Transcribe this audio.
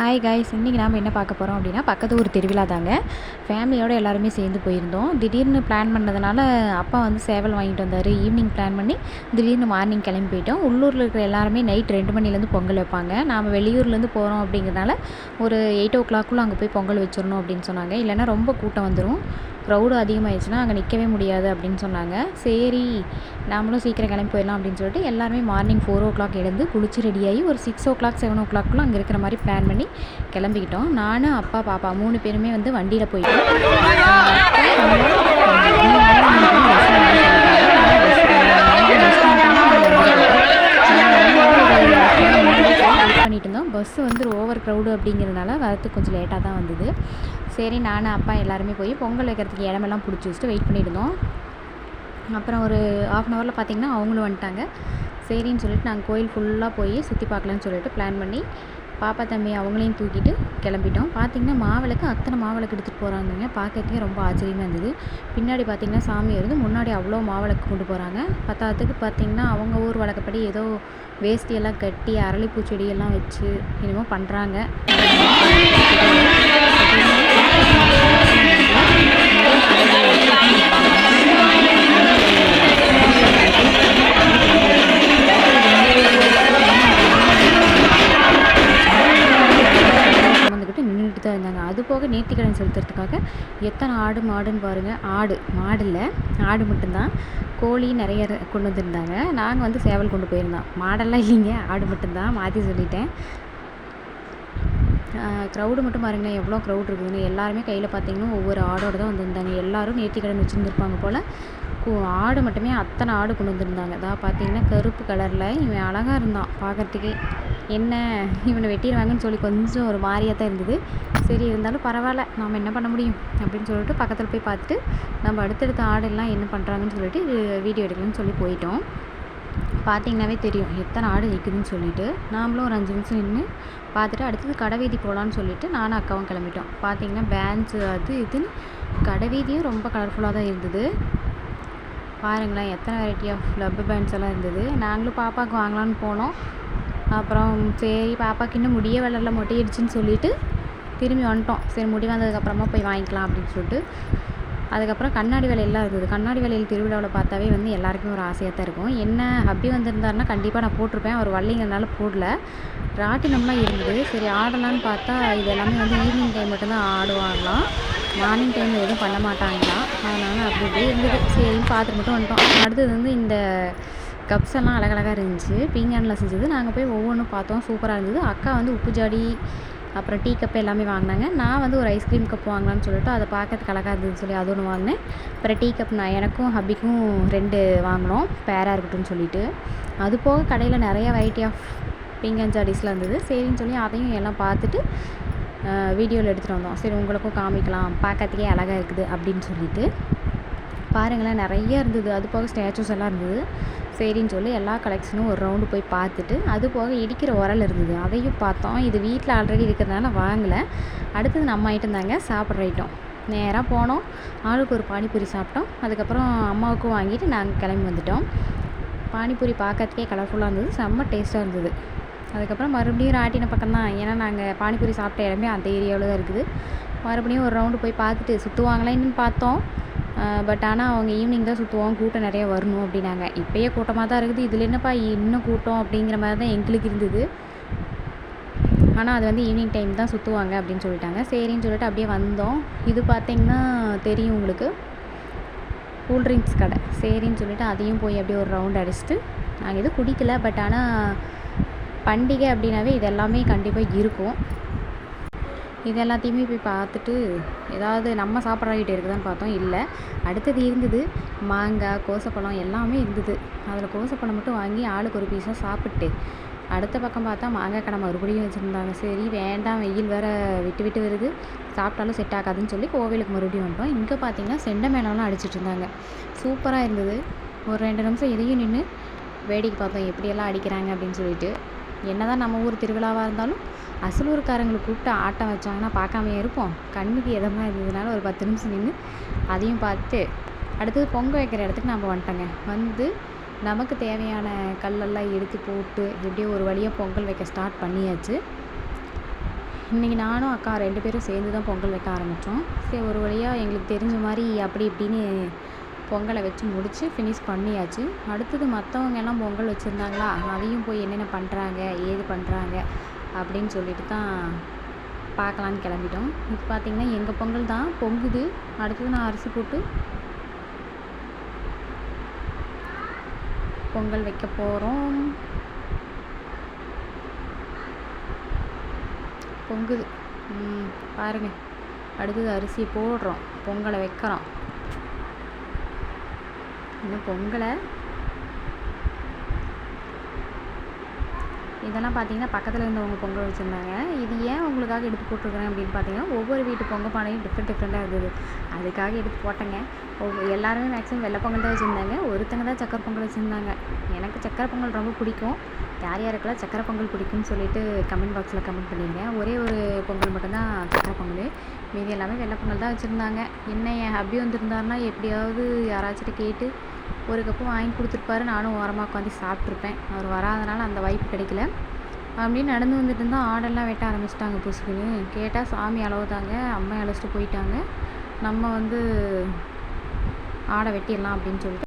Hi guys இன்றைக்கி நாம் என்ன பார்க்க போகிறோம் அப்படின்னா பக்கத்து ஊர் திருவிழா தாங்க. ஃபேமிலியோடு எல்லாருமே சேர்ந்து போயிருந்தோம். திடீர்னு பிளான் பண்ணதுனால அப்பா வந்து சேவல் வாங்கிட்டு வந்தார். ஈவினிங் பிளான் பண்ணி திடீர்னு மார்னிங் கிளம்பி போயிட்டோம். உள்ளூரில் இருக்கிற எல்லாருமே நைட் ரெண்டு மணிலேருந்து பொங்கல் வைப்பாங்க. நாம் வெளியூர்லேருந்து போகிறோம் அப்படிங்கிறனால ஒரு எயிட் ஓ கிளாக்குள்ளே அங்கே போய் பொங்கல் வச்சிடணும் அப்படின்னு சொன்னாங்க. இல்லைன்னா ரொம்ப கூட்டம் வந்துடும் க்ரௌடு அதிகமாகிடுச்சுன்னா அங்கே நிற்கவே முடியாது அப்படின்னு சொன்னாங்க. சரி நாமளும் சீக்கிரம் கிளம்பி போயிடலாம் அப்படின்னு சொல்லிட்டு எல்லாருமே மார்னிங் ஃபோர் ஓ கிளாக் எழுந்து குளிச்சு ரெடியாகி ஒரு சிக்ஸ் ஓ கிளாக் செவன் ஓ கிளாக்குள்ளே அங்கே இருக்கிற மாதிரி பிளான் பண்ணி கிளம்பிக்கிட்டோம். நானும் அப்பா பாப்பா மூணு பேருமே வந்து வண்டியில் போயிட்டோம். பண்ணிட்டு இருந்தோம். பஸ் வந்து ஓவர் க்ரௌடு அப்படிங்கிறதுனால வரத்துக்கு கொஞ்சம் லேட்டாக தான் வந்தது. சரி நானும் அப்பா எல்லாருமே போய் பொங்கல் வைக்கிறதுக்கு இடமெல்லாம் பிடிச்சி வச்சுட்டு வெயிட் பண்ணியிருந்தோம் அப்புறம் ஒரு ஆஃப் அன் ஹவரில் பார்த்திங்கன்னா அவங்களும் வந்துட்டாங்க. சரின்னு சொல்லிட்டு நாங்கள் கோயில் ஃபுல்லாக போய் சுற்றி பார்க்கலான்னு சொல்லிட்டு பிளான் பண்ணி பாப்பா தம்பி அவங்களையும் தூக்கிட்டு கிளம்பிட்டோம். பார்த்திங்கன்னா மாவிளக்கு அத்தனை மாவிளக்கு எடுத்துகிட்டு போகிறாங்கங்க பார்க்கறதுக்கே ரொம்ப ஆச்சரியமாக இருந்தது. பின்னாடி பார்த்திங்கன்னா சாமி இருந்து முன்னாடி அவ்வளோ மாவிளக்கு கொண்டு போகிறாங்க பத்தாவதுக்கு பார்த்திங்கன்னா அவங்க ஊர் வழக்கப்படி ஏதோ வேஷ்டியெல்லாம் கட்டி அரளிப்பூ செடியெல்லாம் வச்சு என்னமோ பண்ணுறாங்க நேர்த்திக்கடன் செலுத்துறதுக்காக எத்தனை ஆடு மாடுன்னு பாருங்கள் ஆடு மாடு இல்லை ஆடு மட்டும்தான். கோழி நிறைய கொண்டு வந்திருந்தாங்க. நாங்கள் வந்து சேவல் கொண்டு போயிருந்தோம். மாடெல்லாம் இல்லைங்க. ஆடு மட்டும்தான். மாற்றி சொல்லிட்டேன். க்ரௌடு மட்டும் பாருங்களேன். எவ்வளோ க்ரௌட் இருக்குதுன்னு. எல்லாருமே கையில் பார்த்தீங்கன்னா ஒவ்வொரு ஆடோடு தான் வந்திருந்தாங்க. எல்லோரும் நேர்த்திக்கடன் வச்சுருந்துருப்பாங்க போல். ஆடு மட்டுமே அத்தனை ஆடு கொண்டு வந்திருந்தாங்க. அதான் பார்த்தீங்கன்னா கருப்பு கலரில் இவன் அழகாக இருந்தான் பார்க்கறதுக்கே என்ன இவனை வெட்டிடுவாங்கன்னு சொல்லி கொஞ்சம் ஒரு மாதிரியாக தான் இருந்தது. சரி இருந்தாலும் பரவாயில்ல நாம் என்ன பண்ண முடியும் அப்படின்னு சொல்லிட்டு பக்கத்தில் போய் பார்த்துட்டு நம்ம அடுத்தடுத்த ஆடெல்லாம் என்ன பண்ணுறாங்கன்னு சொல்லிட்டு வீடியோ எடுக்கலாம்னு சொல்லி போயிட்டோம். பார்த்தீங்கன்னாவே தெரியும் எத்தனை ஆடு நிற்குதுன்னு சொல்லிட்டு. நாமளும் ஒரு அஞ்சு நிமிஷம் நின்று பார்த்துட்டு அடுத்தது கடைவீதி போகலான்னு சொல்லிட்டு நானும் அக்காவும் கிளம்பிட்டோம். பார்த்தீங்கன்னா பேன்ஸு அது இதுன்னு கடைவீதியும் ரொம்ப கலர்ஃபுல்லாக தான் இருந்தது. பாருங்களேன் எத்தனை வெரைட்டி ஆஃப் லப்பு பேண்ட்ஸ் எல்லாம் இருந்தது. நாங்களும் பாப்பாவுக்கு வாங்கலாம்னு போனோம். அப்புறம் சரி பாப்பாவுக்கு இன்னும் முடிய வளரல மொட்டையிடுச்சுன்னு சொல்லிவிட்டு திரும்பி வந்துட்டோம். சரி முடி வந்ததுக்கப்புறமா போய் வாங்கிக்கலாம் அப்படின்னு சொல்லிட்டு. அதுக்கப்புறம் கண்ணாடி வேலையெல்லாம் இருந்தது. கண்ணாடி வேலையில் திருவிழாவில் பார்த்தாவே வந்து எல்லாருக்குமே ஒரு ஆசையாக தான் இருக்கும். என்ன ஹப்பி வந்திருந்தாருன்னா கண்டிப்பாக நான் போட்டிருப்பேன். அவர் வரலைங்கிறனால போடல. ராட்டினம்லாம் இருந்தது. சரி ஆடலான்னு பார்த்தா இது எல்லாமே வந்து ஈவினிங் டைம் மட்டும்தான் ஆடுவாங்களாம். மார்னிங் டைமில் எதுவும் பண்ண மாட்டாங்களாம் அதனால் அப்படி இப்படி இருந்தது. சரின்னு பார்த்துட்டு மட்டும் வந்துட்டோம். அடுத்தது வந்து இந்த கப்ஸ் எல்லாம் அழகழகாக இருந்துச்சு. பீங்கானில் செஞ்சது. நாங்கள் போய் ஒவ்வொன்றும் பார்த்தோம். சூப்பராக இருந்தது. அக்கா வந்து உப்பு ஜாடி அப்புறம் டீ கப் எல்லாமே வாங்கினாங்க. நான் வந்து ஒரு ஐஸ்கிரீம் கப் வாங்கலாம்னு சொல்லிட்டு அதை பார்க்கறதுக்கு அழகாக இருந்ததுன்னு சொல்லி அது ஒன்று வாங்கினேன். அப்புறம் டீ கப் நான் எனக்கும் ஹப்பிக்கும் ரெண்டு வாங்கினோம். பேராக இருக்கட்டும்னு சொல்லிட்டு. அது போக கடையில் நிறைய வெரைட்டி ஆஃப் பிங்கன் ஜாடிஸ்லாம் இருந்தது. சரின்னு சொல்லி அதையும் எல்லாம் பார்த்துட்டு வீடியோவில் எடுத்துகிட்டு வந்தோம். சரி உங்களுக்கும் காமிக்கலாம். பார்க்கறதுக்கே அழகாக இருக்குது அப்படின்னு சொல்லிட்டு. பாருங்களேன் நிறைய இருந்தது. அது போக ஸ்டேச்சூஸ் எல்லாம் இருந்தது. சரின்னு சொல்லி எல்லா கலெக்ஷனும் ஒரு ரவுண்டு போய் பார்த்துட்டு அது போக இடிக்கிற உரல் இருந்தது. அதையும் பார்த்தோம். இது வீட்டில் ஆல்ரெடி இருக்கிறதுனால வாங்கலை. அடுத்தது நம்ம ஐட்டம் தாங்க சாப்பிட்ற ஐட்டம் நேராக போனோம். ஆளுக்கு ஒரு பானிபூரி சாப்பிட்டோம். அதுக்கப்புறம் அம்மாவுக்கும் வாங்கிட்டு நாங்கள் கிளம்பி வந்துட்டோம். பானிபூரி பார்க்கறதுக்கே கலர்ஃபுல்லாக இருந்தது. செம்ம டேஸ்ட்டாக இருந்தது. அதுக்கப்புறம் மறுபடியும் ராட்டின பக்கம் தான் ஏன்னா நாங்கள் பானிபூரி சாப்பிட்ட இடமே அந்த ஏரியாவில் தான் இருக்குது. மறுபடியும் ஒரு ரவுண்டு போய் பார்த்துட்டு சுற்றுவாங்களேன்னு பார்த்தோம். பட் ஆனால் அவங்க ஈவினிங் தான் சுற்றுவோம் கூட்டம் நிறைய வரணும் அப்படின்னாங்க. இப்போயே கூட்டமாக தான் இருக்குது. இதில் என்னப்பா இன்னும் கூட்டம் அப்படிங்கிற மாதிரி தான் எங்களுக்கு இருந்தது. ஆனால் அது வந்து ஈவினிங் டைம் தான் சுற்றுவாங்க அப்படின்னு சொல்லிட்டாங்க. சரின்னு சொல்லிட்டு அப்படியே வந்தோம். இது பார்த்திங்கன்னா தெரியும் உங்களுக்கு. கூல் ட்ரிங்க்ஸ் கடை. சரின்னு சொல்லிட்டு அதையும் போய் அப்படியே ஒரு ரவுண்ட் அடிச்சுட்டு நாங்கள் எதுவும் குடிக்கல. பட் ஆனால் பண்டிகை அப்படின்னாவே இது எல்லாமே கண்டிப்பாக இருக்கும். இது எல்லாத்தையுமே போய் பார்த்துட்டு ஏதாவது நம்ம சாப்பிட்ற ஐட்டம் இருக்குதான்னு பார்த்தோம். இல்லை. அடுத்தது இருந்தது மாங்காய் கோசப்பழம் எல்லாமே இருந்தது. அதில் கோசப்பழம் மட்டும் வாங்கி ஆளுக்கு ஒரு பீஸாக சாப்பிட்டு அடுத்த பக்கம் பார்த்தா மாங்காய் கடை மறுபடியும் வச்சுருந்தாங்க. சரி வேண்டாம். வெயில் வேறு விட்டு விட்டு வருது. சாப்பிட்டாலும் செட் ஆகாதுன்னு சொல்லி கோவிலுக்கு மறுபடியும் வந்துட்டோம். இங்கே பார்த்தீங்கன்னா செண்டை மேளம்லாம் அடிச்சிட்டு இருந்தாங்க. சூப்பராக இருந்தது. ஒரு ரெண்டு நிமிஷம் இதையும் நின்று வேடிக்கை பார்த்தோம். எப்படியெல்லாம் அடிக்கிறாங்க அப்படின்னு சொல்லிட்டு. என்னதான் நம்ம ஊர் திருவிழாவாக இருந்தாலும் அசலூர்காரங்களை கூப்பிட்டு ஆட்டம் வச்சாங்கன்னா பார்க்காமையே இருப்போம். கண்ணுக்கு எதமாக இருந்ததுனால ஒரு பத்து நிமிஷம் நின்று அதையும் பார்த்துட்டு அடுத்தது பொங்க வைக்கிற இடத்துக்கு நம்ம வந்துட்டோங்க. வந்து நமக்கு தேவையான கல்லெல்லாம் எடுத்து போட்டு எப்படியோ ஒரு வழியாக பொங்கல் வைக்க ஸ்டார்ட் பண்ணியாச்சு. இன்றைக்கி நானும் அக்கா ரெண்டு பேரும் சேர்ந்து தான் பொங்கல் வைக்க ஆரம்பித்தோம் சரி ஒரு வழியாக எங்களுக்கு தெரிஞ்ச மாதிரி அப்படி இப்படின்னு பொங்கலை வச்சு முடித்து ஃபினிஷ் பண்ணியாச்சு. அடுத்தது மற்றவங்க எல்லாம் பொங்கல் வச்சுருந்தாங்களா? அதையும் போய் என்னென்ன பண்ணுறாங்க ஏது பண்ணுறாங்க அப்படின்னு சொல்லிட்டு தான் பார்க்கலான்னு கிளம்பிட்டோம். இப்போ பார்த்திங்கன்னா எங்கள் பொங்கல் தான் பொங்குது. அடுத்தது நான் அரிசி போட்டு பொங்கல் வைக்க போகிறோம் பொங்குது. பாருங்கள் பாருங்க. அடுத்தது அரிசி போடுறோம். பொங்கலை வைக்கிறோம். இன்னும் பொங்கலை. இதெல்லாம் பார்த்தீங்கன்னா பக்கத்தில் இருந்தவங்க பொங்கல் வச்சுருந்தாங்க. இது ஏன் உங்களுக்காக எடுத்து போட்டிருக்கிறேன் அப்படின்னு பார்த்தீங்கன்னா ஒவ்வொரு வீட்டு பொங்கல் பானையும் டிஃப்ரெண்ட் டிஃப்ரெண்ட்டாக இருந்தது. அதுக்காக எடுத்து போட்டேங்க. ஒவ்வொரு எல்லாருமே மேக்ஸிமம் வெள்ளை பொங்கல் தான் வச்சுருந்தாங்க. ஒருத்தங்க தான் சக்கரை பொங்கல் வச்சுருந்தாங்க. எனக்கு சக்கரை பொங்கல் ரொம்ப பிடிக்கும். யார் யாருக்கெல்லாம் சக்கரை பொங்கல் பிடிக்கும்னு சொல்லிட்டு கமெண்ட் பாக்ஸில் கமெண்ட் பண்ணிடுங்க ஒரே ஒரு பொங்கல் மட்டும்தான் சக்கரை பொங்கல். மீதி எல்லாமே வெள்ளை பொங்கல் தான் வச்சுருந்தாங்க. என்ன என் ஹப்பி வந்திருந்தாருன்னா எப்படியாவது யாராச்சும் கேட்டு ஒரு கப்பு வாங்கி கொடுத்துருப்பாரு. நானும் ஓரமாக உட்காந்து சாப்பிட்ருப்பேன் அவர் வராதனால அந்த வாய்ப்பு கிடைக்கல. அப்படின்னு நடந்து வந்துட்டு இருந்தால் ஆடெல்லாம் வெட்ட ஆரம்பிச்சிட்டாங்க புசுக்குன்னு கேட்டால் சாமி அளவுதாங்க அம்மா அழைச்சிட்டு போயிட்டாங்க. நம்ம வந்து ஆடை வெட்டிடலாம் அப்படின்னு சொல்லிட்டு